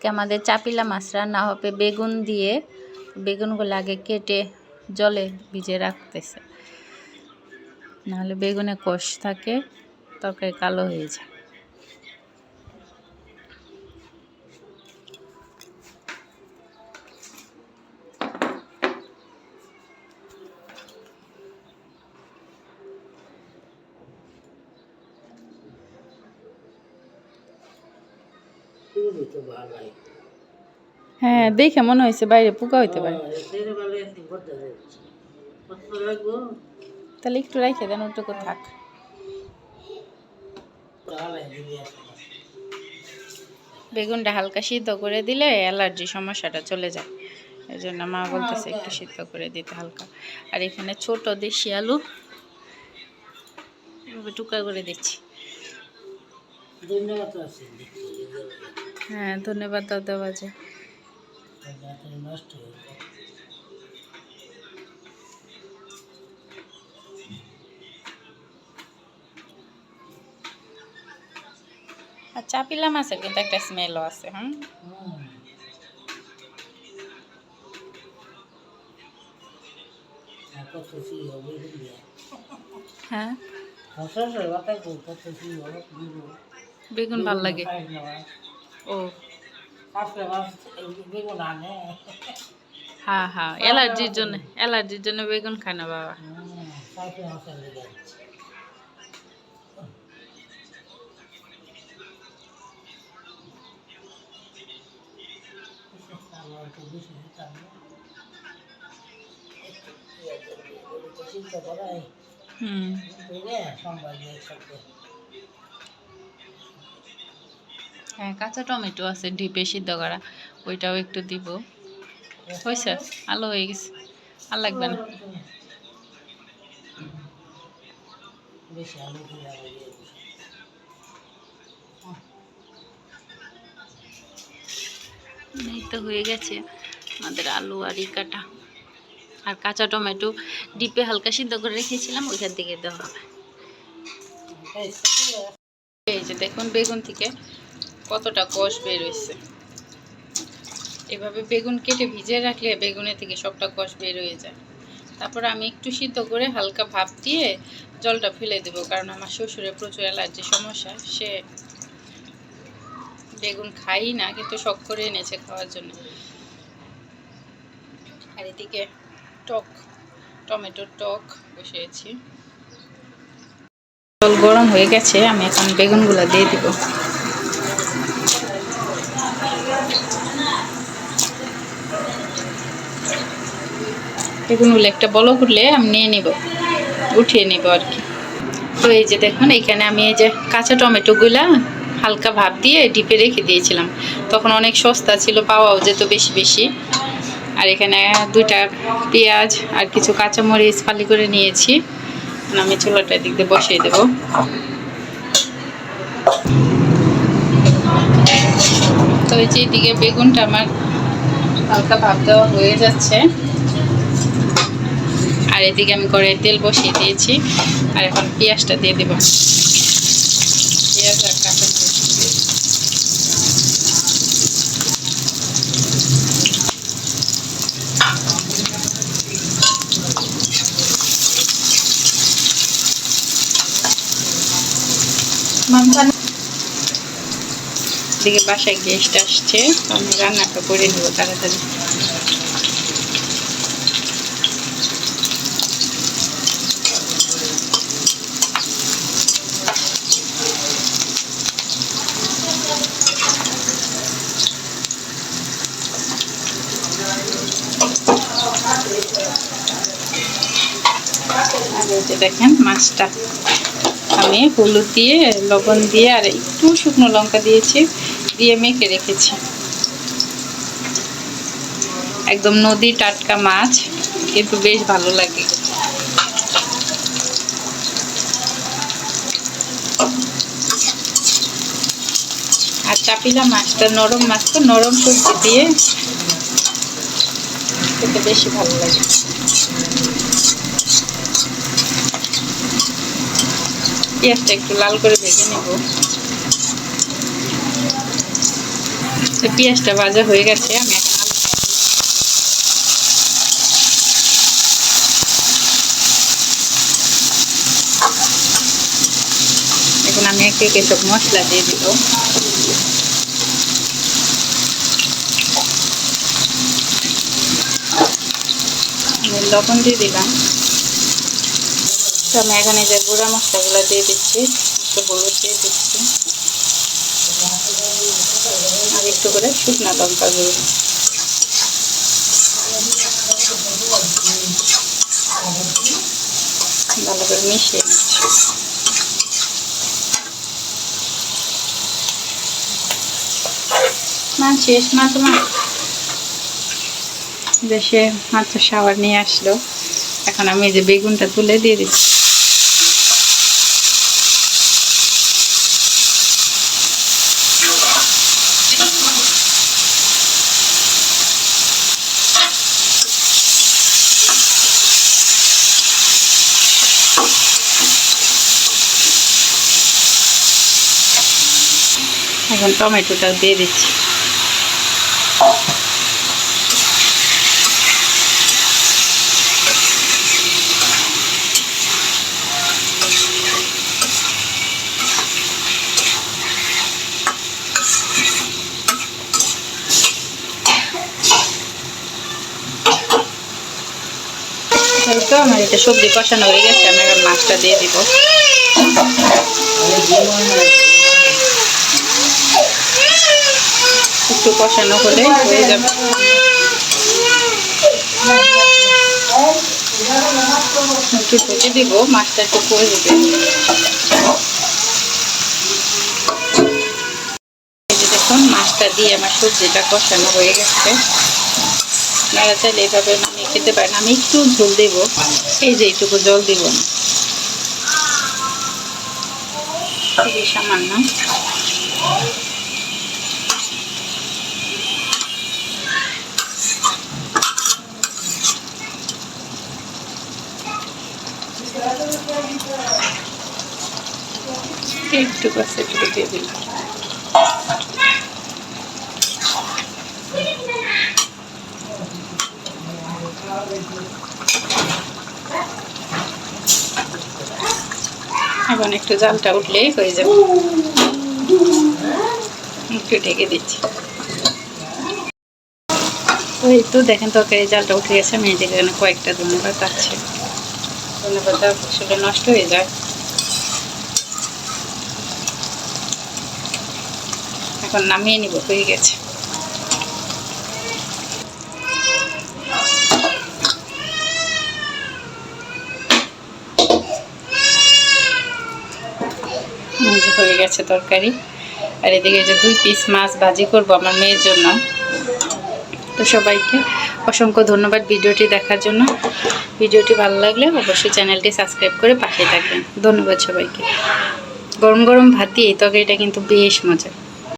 আজকে আমাদের চাপিলা মাছ রান্না হবে। বেগুন দিয়ে বেগুনগুলো আগে কেটে জলে ভিজে রাখতেছে। নাহলে বেগুনে কষ থাকে, তরকারি কালো হয়ে যায়। হ্যাঁ দেখে মনে হয়েছে বাইরে পোকা হইতে পারে। তাহলে একটু রেখে দেন ওটুকু থাক। বেগুনটা হালকা সিদ্ধ করে দিলে অ্যালার্জি সমস্যাটা চলে যায়। এই জন্য মা বলতেছে একটু সিদ্ধ করে দিতে হালকা। আর এখানে ছোট দেশি আলু। টুকরা করে দিচ্ছি। হ্যাঁ ধন্যবাদ দাদা বাজে। আর চাপিলা মাছের কিন্তু একটা স্মেলও আছে হুম? হ্যাঁ। বেগুন ভালো লাগে। ও। হ্যাঁ হ্যাঁ অ্যালার্জির জন্য অ্যালার্জির জন্য বেগুন খায় না বাবা হুম হ্যাঁ কাঁচা টমেটো আছে ডিপে সিদ্ধ করা। ওইটাও একটু দিব। হয়েছে আলো হয়ে গেছে। আর লাগবে না। এই তো হয়ে গেছে আমাদের আলু আর কাটা। আর কাঁচা টমেটো ডিপে হালকা সিদ্ধ করে রেখেছিলাম ওইখান থেকে দেওয়া হবে। এই যে দেখুন বেগুন থেকে কতটা কষ বের হয়েছে। এভাবে বেগুন কেটে ভিজিয়ে রাখলে বেগুনের থেকে সবটা কষ বের হয়ে যায়। তারপর আমি একটু সিদ্ধ করে হালকা ভাপ দিয়ে জলটা ফেলে দেব, কারণ আমার শ্বশুরের প্রচুর অ্যালার্জি সমস্যা, সে বেগুন খাই না, কিন্তু শখ করে এনেছে খাওয়ার জন্য। আর এদিকে টক, টমেটোর টক বসিয়েছি। জল গরম হয়ে গেছে, আমি এখন বেগুনগুলো দিয়ে দিব। বেগুনগুলো একটা বলো করলে আমি নিয়ে নিব, উঠিয়ে নিব আর কি। তো এই যে দেখুন এখানে আমি এই যে কাঁচা টমেটোগুলা হালকা ভাপ দিয়ে ডিপে রেখে দিয়েছিলাম। তখন অনেক সস্তা ছিল, পাওয়াও যেত বেশি বেশি। আর এখানে দুইটা পেঁয়াজ আর কিছু কাঁচামরিচ ফালি করে নিয়েছি। আমি চুলাটা দিক দিয়ে বসিয়ে দেব। তো এই যে এদিকে বেগুনটা আমার হালকা ভাব দেওয়া হয়ে যাচ্ছে। আর এদিকে আমি কড়াই তেল বসিয়ে দিয়েছি। আর এখন পেঁয়াজটা দিয়ে দেব। পেঁয়াজ আর কাঁচামরিচ। দিকে বাসায় গেস্ট আসছে। আমি রান্নাটা করে নেব তাড়াতাড়ি আর এই যে দেখেন মাছটা। আমি হলুদ দিয়ে, লবণ দিয়ে আর একটু শুকনো লঙ্কা দিয়েছি, দিয়ে মেখে রেখেছি। একদম নদী টাটকা মাছ, কিন্তু বেশ ভালো লাগে। আর চাপিলা মাছটা, নরম মাছটা নরম সবজি দিয়ে খেতে বেশি ভালো লাগে। পেঁয়াজটা একটু লাল করে ভেজে নেব। তো পেঁয়াজটা ভাজা হয়ে গেছে, আমি এখন এখন আমি একে একে সব মশলা দিয়ে দিব। লবণ দিয়ে দিলাম। তো আমি এখানে যে গুঁড়া মশলাগুলো দিয়ে দিচ্ছি, একটু হলুদ দিয়ে দিচ্ছি। আর একটু করে শুকনা লঙ্কা গুঁড়ো। ভালো করে মিশিয়ে নিচ্ছি। মা শেষ মা তোমার দেশে মাত্র শাওয়ার নিয়ে আসলো। এখন আমি যে বেগুনটা তুলে দিয়ে দিচ্ছি। এখন টমেটোটা দিয়ে দিচ্ছি। আমার এটা সবজি কষানো হয়ে গেছে, আমি এখন মাছটা দিয়ে দিব। একটু কষানো হলে হয়ে যাবে। একটু ঢেকে দিব, মাছটা একটু কষবে দেখুন, মাছটা দিয়ে আমার সবজিটা কষানো হয়ে গেছে। আপনারা চাইলে এইভাবে নামিয়ে খেতে পারেন। আমি একটু ঝোল দেব, এই যে এইটুকু জল দিব। না সামান্য। একটু বাস একটু দিয়ে এখন একটু জালটা উঠলেই হয়ে যাবে। একটু ঢেকে দিচ্ছি। ওই তো দেখেন তরকারি জালটা উঠে গেছে এদিকে এখানে কয়েকটা ধন্যবাদ আছে। ধন্যবাদ আসলে নষ্ট হয়ে যায়। এখন নামিয়ে নিব, হয়ে গেছে। হয়ে গেছে তরকারি। আর এদিকে যে দুই পিস মাছ ভাজি করব আমার মেয়ের জন্য। তো সবাইকে অসংখ্য ধন্যবাদ ভিডিওটি দেখার জন্য। ভিডিওটি ভালো লাগলে অবশ্যই চ্যানেলটি সাবস্ক্রাইব করে পাশে থাকবেন। ধন্যবাদ সবাইকে। গরম গরম ভাত দিয়ে এই তরকারিটা কিন্তু বেশ মজা